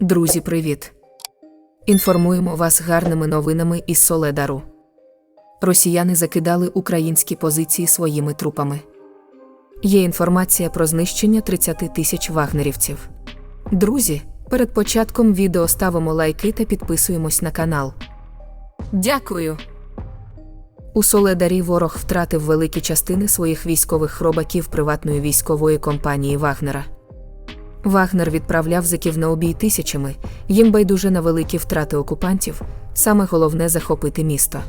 Друзі, привіт! Інформуємо вас гарними новинами із Соледару. Росіяни закидали українські позиції своїми трупами. Є інформація про знищення 30 тисяч вагнерівців. Друзі, перед початком відео ставимо лайки та підписуємось на канал. Дякую! У Соледарі ворог втратив великі частини своїх військових хробаків приватної військової компанії Вагнера. Вагнер відправляв зеків на обій тисячами, їм байдуже на великі втрати окупантів, саме головне захопити місто.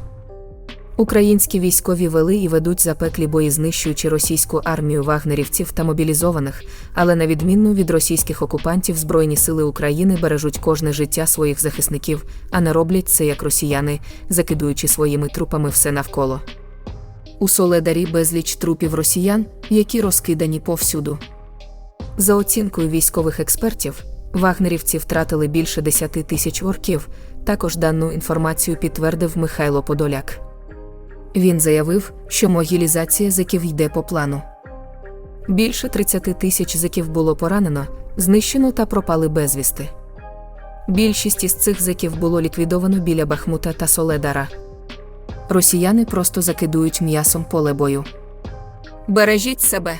Українські військові вели і ведуть запеклі бої, знищуючи російську армію вагнерівців та мобілізованих, але на відміну від російських окупантів Збройні сили України бережуть кожне життя своїх захисників, а не роблять це як росіяни, закидуючи своїми трупами все навколо. У Соледарі безліч трупів росіян, які розкидані повсюду. За оцінкою військових експертів, вагнерівці втратили більше 10 тисяч орків. Також дану інформацію підтвердив Михайло Подоляк. Він заявив, що могілізація зеків йде по плану. Більше 30 тисяч зеків було поранено, знищено та пропали безвісти. Більшість із цих зеків було ліквідовано біля Бахмута та Соледара. Росіяни просто закидують м'ясом поле бою. Бережіть себе.